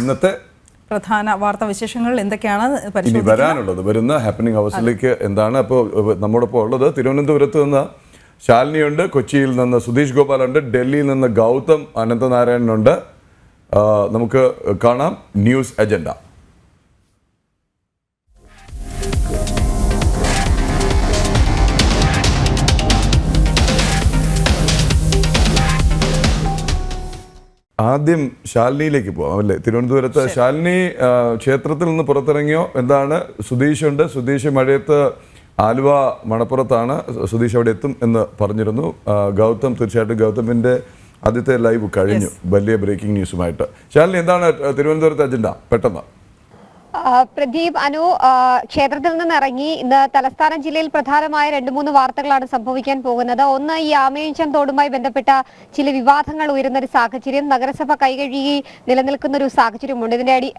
ഇന്നത്തെ പ്രധാന വാർത്താ വിശേഷങ്ങൾ എന്തൊക്കെയാണ് ഇനി വരാനുള്ളത്. വരുന്ന ഹാപ്പനിങ് ഹൗസിലേക്ക് എന്താണ്? അപ്പോൾ നമ്മോടൊപ്പം ഉള്ളത് തിരുവനന്തപുരത്ത് നിന്ന് ശാലിനിയുണ്ട് കൊച്ചിയിൽ നിന്ന് സുധീഷ് ഗോപാലുണ്ട് ഡൽഹിയിൽ നിന്ന് ഗൗതം അനന്തനാരായണനുണ്ട്. നമുക്ക് കാണാം ന്യൂസ് അജണ്ട. ആദ്യം ശാലിനിയിലേക്ക് പോവാം അല്ലേ? തിരുവനന്തപുരത്ത് ശാലിനി ക്ഷേത്രത്തിൽ നിന്ന് പുറത്തിറങ്ങിയോ? എന്താണ്? സുധീഷ് ഉണ്ട് സുധീഷ് മഴയത്ത് ആലുവ മണപ്പുറത്താണ്. സുധീഷ് അവിടെ എത്തും എന്ന് പറഞ്ഞിരുന്നു. ഗൗതം തീർച്ചയായിട്ടും ഗൗതമിന്റെ ആദ്യത്തെ ലൈവ് കഴിഞ്ഞു. വലിയ ബ്രേക്കിംഗ് ന്യൂസുമായിട്ട്. ശാലിനി എന്താണ് തിരുവനന്തപുരത്തെ അജണ്ട? പെട്ടെന്ന്. പ്രദീപ് അനു ക്ഷേത്രത്തിൽ നിന്ന് ഇറങ്ങി ഇന്ന് തലസ്ഥാന ജില്ലയിൽ പ്രധാനമായ രണ്ട് മൂന്ന് വാർത്തകളാണ് സംഭവിക്കാൻ പോകുന്നത്. ഒന്ന് ഈ ആമയം തോടുമായി ബന്ധപ്പെട്ട ചില വിവാദങ്ങൾ ഉയരുന്ന ഒരു സാഹചര്യം നഗരസഭ കൈകഴുകി നിലനിൽക്കുന്ന ഒരു സാഹചര്യമുണ്ട്. ഇതിന്റെ അടി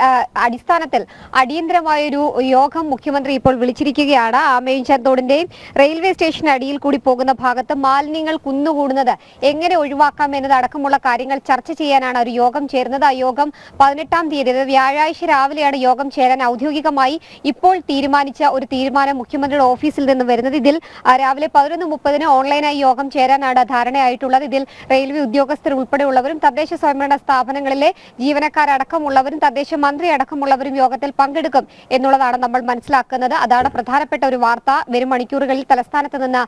അടിസ്ഥാനത്തിൽ അടിയന്തരമായൊരു യോഗം മുഖ്യമന്ത്രി ഇപ്പോൾ വിളിച്ചിരിക്കുകയാണ്. ആമയം തോടിന്റെയും റെയിൽവേ സ്റ്റേഷൻ അടിയിൽ കൂടി പോകുന്ന ഭാഗത്ത് മാലിന്യങ്ങൾ കുന്നുകൂടുന്നത് എങ്ങനെ ഒഴിവാക്കാം എന്നതടക്കമുള്ള കാര്യങ്ങൾ ചർച്ച ചെയ്യാനാണ് ഒരു യോഗം ചേരുന്നത്. ആ യോഗം പതിനെട്ടാം തീയതി വ്യാഴാഴ്ച രാവിലെയാണ് യോഗം ചേരാൻ ഔദ്യോഗികമായി ഇപ്പോൾ തീരുമാനിച്ച ഒരു തീരുമാനം മുഖ്യമന്ത്രിയുടെ ഓഫീസിൽ നിന്ന് വരുന്നത്. ഇതിൽ രാവിലെ പതിനൊന്ന് മുപ്പതിന് ഓൺലൈനായി യോഗം ചേരാനാണ് ധാരണയായിട്ടുള്ളത്. ഇതിൽ റെയിൽവേ ഉദ്യോഗസ്ഥർ ഉൾപ്പെടെയുള്ളവരും തദ്ദേശ സ്വയംഭരണ സ്ഥാപനങ്ങളിലെ ജീവനക്കാരടക്കമുള്ളവരും തദ്ദേശ മന്ത്രി അടക്കമുള്ളവരും യോഗത്തിൽ പങ്കെടുക്കും എന്നുള്ളതാണ് നമ്മൾ മനസ്സിലാക്കുന്നത്. അതാണ് പ്രധാനപ്പെട്ട ഒരു വാർത്ത. വരും മണിക്കൂറുകളിൽ തലസ്ഥാനത്ത് നിന്ന്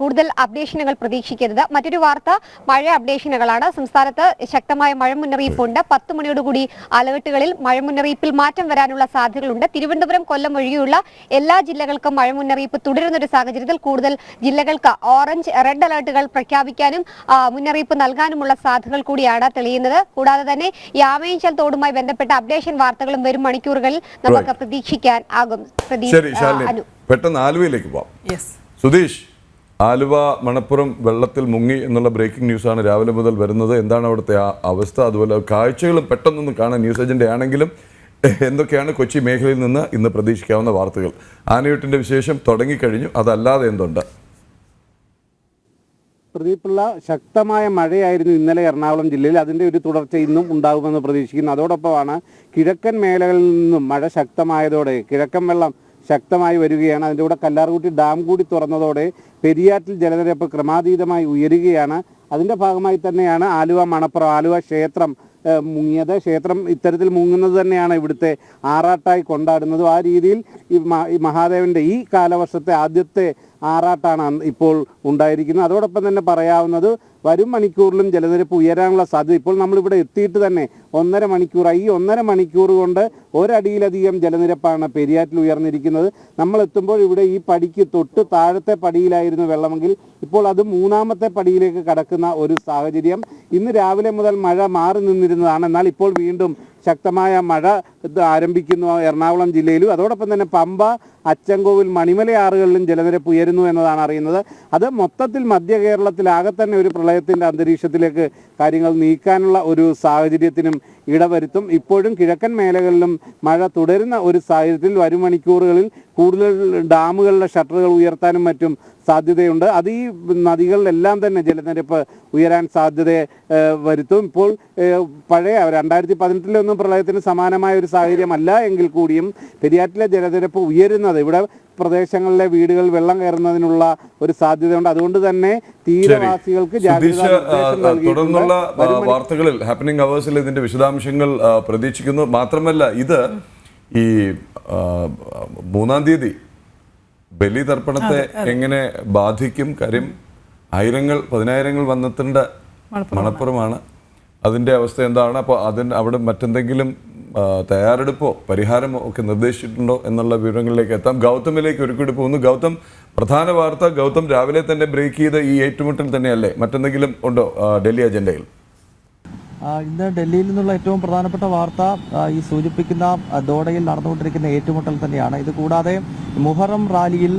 കൂടുതൽ അപ്ഡേഷനുകൾ പ്രതീക്ഷിക്കരുത്. മറ്റൊരു വാർത്ത മഴ അപ്ഡേഷനുകളാണ്. സംസ്ഥാനത്ത് ശക്തമായ മഴ മുന്നറിയിപ്പുണ്ട് പത്ത് മണിയോടുകൂടി അലർട്ടുകളിൽ മഴ മുന്നറിയിപ്പിൽ മാറ്റം വരാനുള്ള സാധ്യതകളുണ്ട്. തിരുവനന്തപുരം കൊല്ലം ഒഴികെയുള്ള എല്ലാ ജില്ലകൾക്കും മഴ മുന്നറിയിപ്പ് തുടരുന്ന ഒരു സാഹചര്യത്തിൽ കൂടുതൽ ജില്ലകൾക്ക് ഓറഞ്ച് റെഡ് അലർട്ടുകൾ പ്രഖ്യാപിക്കാനും മുന്നറിയിപ്പ് നൽകാനുമുള്ള സാധ്യതകൾ കൂടിയാണ് തെളിയുന്നത്. കൂടാതെ തന്നെ ഈ ആമയിഞ്ചൽ തോടുമായി ബന്ധപ്പെട്ട അപ്ഡേഷൻ വാർത്തകളും വരും മണിക്കൂറുകളിൽ നമുക്ക് പ്രതീക്ഷിക്കാൻ ആകും. പെട്ടെന്ന് ആലുവയിലേക്ക് പോവാം. യെസ് സുധീഷ് ആലുവ മണപ്പുറം വെള്ളത്തിൽ മുങ്ങി എന്നുള്ള ബ്രേക്കിംഗ് ന്യൂസാണ് രാവിലെ മുതൽ വരുന്നത്. എന്താണ് അവിടുത്തെ ആ അവസ്ഥ? അതുപോലെ കാഴ്ചകളും പെട്ടെന്നൊന്ന് കാണാൻ ന്യൂസ് ഏജന്റ് ആണെങ്കിലും എന്തൊക്കെയാണ് കൊച്ചി മേഖലയിൽ നിന്ന് ഇന്ന് പ്രതീക്ഷിക്കാവുന്ന വാർത്തകൾ? ആനയൂട്ടിന്റെ വിശേഷം തുടങ്ങിക്കഴിഞ്ഞു. അതല്ലാതെ എന്തുണ്ട്? പ്രദീപുള്ള ശക്തമായ മഴയായിരുന്നു ഇന്നലെ എറണാകുളം ജില്ലയിൽ. അതിന്റെ ഒരു തുടർച്ച ഇന്നും ഉണ്ടാകുമെന്ന് പ്രതീക്ഷിക്കുന്നു. അതോടൊപ്പമാണ് കിഴക്കൻ മേഖലകളിൽ നിന്നും മഴ ശക്തമായതോടെ കിഴക്കൻ വെള്ളം ശക്തമായി വരികയാണ്. അതിന്റെ കൂടെ കല്ലാർകുട്ടി ഡാം കൂടി തുറന്നതോടെ പെരിയാറ്റിൽ ജലനിരപ്പ് ക്രമാതീതമായി ഉയരുകയാണ്. അതിന്റെ ഭാഗമായി തന്നെയാണ് ആലുവ മണപ്പുറം ആലുവ ക്ഷേത്രം മുങ്ങിയത്. ക്ഷേത്രം ഇത്തരത്തിൽ മുങ്ങുന്നത് തന്നെയാണ് ഇവിടുത്തെ ആറാട്ടായി കൊണ്ടാടുന്നതും. ആ രീതിയിൽ ഈ മഹാദേവന്റെ ഈ കാലവർഷത്തെ ആദ്യത്തെ ആറാട്ടാണ് ഇപ്പോൾ ഉണ്ടായിരിക്കുന്നത്. അതോടൊപ്പം തന്നെ പറയാവുന്നത് വരും മണിക്കൂറിലും ജലനിരപ്പ് ഉയരാനുള്ള സാധ്യത ഇപ്പോൾ നമ്മളിവിടെ എത്തിയിട്ട് തന്നെ ഒന്നര മണിക്കൂറായി. ഈ ഒന്നര മണിക്കൂർ കൊണ്ട് ഒരടിയിലധികം ജലനിരപ്പാണ് പെരിയാറ്റിൽ ഉയർന്നിരിക്കുന്നത്. നമ്മൾ എത്തുമ്പോൾ ഇവിടെ ഈ പടിക്ക് തൊട്ട് താഴത്തെ പടിയിലായിരുന്നു വെള്ളമെങ്കിൽ ഇപ്പോൾ അത് മൂന്നാമത്തെ പടിയിലേക്ക് കടക്കുന്ന ഒരു സാഹചര്യം. ഇന്ന് രാവിലെ മുതൽ മഴ മാറി നിന്നിരുന്നതാണ്. എന്നാൽ ഇപ്പോൾ വീണ്ടും ശക്തമായ മഴ ഇത് ആരംഭിക്കുന്നു എറണാകുളം ജില്ലയിലും. അതോടൊപ്പം തന്നെ പമ്പ അച്ചൻകോവിൽ മണിമലയാറുകളിലും ജലനിരപ്പ് ഉയരുന്നു എന്നതാണ് അറിയുന്നത്. അത് മൊത്തത്തിൽ മധ്യ കേരളത്തിലാകെ തന്നെ ഒരു പ്രളയത്തിന്റെ അന്തരീക്ഷത്തിലേക്ക് കാര്യങ്ങൾ നീക്കാനുള്ള ഒരു സാഹചര്യത്തിനും ഇടവരുത്തും. ഇപ്പോഴും കിഴക്കൻ മേഖലകളിലും മഴ തുടരുന്ന ഒരു സാഹചര്യത്തിൽ വരും മണിക്കൂറുകളിൽ കൂടുതൽ ഡാമുകളുടെ ഷട്ടറുകൾ ഉയർത്താനും മറ്റും സാധ്യതയുണ്ട്. അത് ഈ നദികളിലെല്ലാം തന്നെ ജലനിരപ്പ് ഉയരാൻ സാധ്യത വരുത്തും. ഇപ്പോൾ പഴയ രണ്ടായിരത്തി പതിനെട്ടിലൊന്നും പ്രളയത്തിന് സമാനമായ ഒരു സാഹചര്യമല്ല എങ്കിൽ കൂടിയും പെരിയാറ്റിലെ ജലനിരപ്പ് ഉയരുന്നത്. ഇവിടെ പ്രദേശങ്ങളിലെ വീടുകൾ വെള്ളം കയറുന്നതിനുള്ള ഒരു സാധ്യതയുണ്ട്. അതുകൊണ്ട് തന്നെ തീരവാസികൾക്ക് തുടർന്നുള്ള വാർത്തകളിൽ ഹാപ്പനിങ് അവേഴ്സിൽ ഇതിന്റെ വിശദാംശങ്ങൾ പ്രതീക്ഷിക്കുന്നു. മാത്രമല്ല ഇത് ഈ മൂന്നാം തീയതി ബലിതർപ്പണത്തെ എങ്ങനെ ബാധിക്കും കാര്യം ആയിരങ്ങൾ പതിനായിരങ്ങൾ വന്നെത്തേണ്ട മണപ്പുറമാണ്. അതിന്റെ അവസ്ഥ എന്താണ്? അപ്പോൾ അതിന് അവിടെ മറ്റെന്തെങ്കിലും തയ്യാറെടുപ്പോ പരിഹാരമോ ഒക്കെ നിർദ്ദേശിച്ചിട്ടുണ്ടോ എന്നുള്ള വിവരങ്ങളിലേക്ക് എത്താം. ഗൗതമിലേക്ക് ഒരുക്കൂടി പോകുന്നു ഗൗതം പ്രധാന വാർത്ത ഗൗതം രാവിലെ തന്നെ ബ്രേക്ക് ചെയ്ത ഈ ഏറ്റുമുട്ടൽ തന്നെയല്ലേ? മറ്റെന്തെങ്കിലും ഉണ്ടോ ഡൽഹി അജണ്ടയിൽ? ഇന്ന് ഡൽഹിയിൽ നിന്നുള്ള ഏറ്റവും പ്രധാനപ്പെട്ട വാർത്ത ഈ സൂചിപ്പിക്കുന്ന ദോഡയിൽ നടന്നുകൊണ്ടിരിക്കുന്ന ഏറ്റുമുട്ടൽ തന്നെയാണ്. ഇത് കൂടാതെ മുഹറം റാലിയിൽ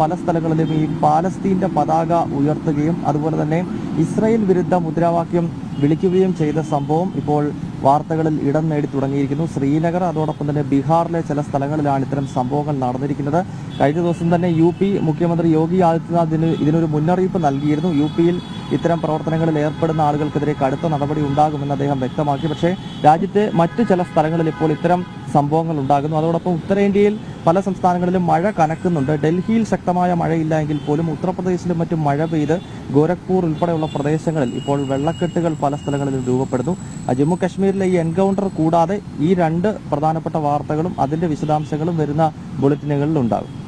പല സ്ഥലങ്ങളിലും ഈ പാലസ്തീന്റെ പതാക ഉയർത്തുകയും അതുപോലെ തന്നെ ഇസ്രയേൽ വിരുദ്ധ മുദ്രാവാക്യം വിളിക്കുകയും ചെയ്ത സംഭവം ഇപ്പോൾ വാർത്തകളിൽ ഇടം നേടി തുടങ്ങിയിരിക്കുന്നു. ശ്രീനഗർ അതോടൊപ്പം തന്നെ ബീഹാറിലെ ചില സ്ഥലങ്ങളിലാണ് ഇത്തരം സംഭവങ്ങൾ നടന്നിരിക്കുന്നത്. കഴിഞ്ഞ ദിവസം തന്നെ യു പി മുഖ്യമന്ത്രി യോഗി ആദിത്യനാഥ് ഇതിനൊരു മുന്നറിയിപ്പ് നൽകിയിരുന്നു. യു പിയിൽ ഇത്തരം പ്രവർത്തനങ്ങളിൽ ഏർപ്പെടുന്ന ആളുകൾക്കെതിരെ കടുത്ത നടപടി ഉണ്ടാകുമെന്ന് അദ്ദേഹം വ്യക്തമാക്കി. പക്ഷേ രാജ്യത്തെ മറ്റ് ചില സ്ഥലങ്ങളിൽ ഇപ്പോൾ ഇത്തരം സംഭവങ്ങൾ ഉണ്ടാകുന്നു. അതോടൊപ്പം ഉത്തരേന്ത്യയിൽ പല സംസ്ഥാനങ്ങളിലും മഴ കനക്കുന്നുണ്ട്. ഡൽഹിയിൽ ശക്തമായ മഴയില്ല എങ്കിൽ പോലും ഉത്തർപ്രദേശിലും മറ്റും മഴ പെയ്ത് ഗോരഖ്പൂർ ഉൾപ്പെടെയുള്ള പ്രദേശങ്ങളിൽ ഇപ്പോൾ വെള്ളക്കെട്ടുകൾ പല സ്ഥലങ്ങളിലും രൂപപ്പെടുന്നു. ജമ്മു കാശ്മീരിലെ ഈ എൻകൗണ്ടർ കൂടാതെ ഈ രണ്ട് പ്രധാനപ്പെട്ട വാർത്തകളും അതിന്റെ വിശദാംശങ്ങളും വരുന്ന ബുള്ളറ്റിനുകളിൽ ഉണ്ടാകും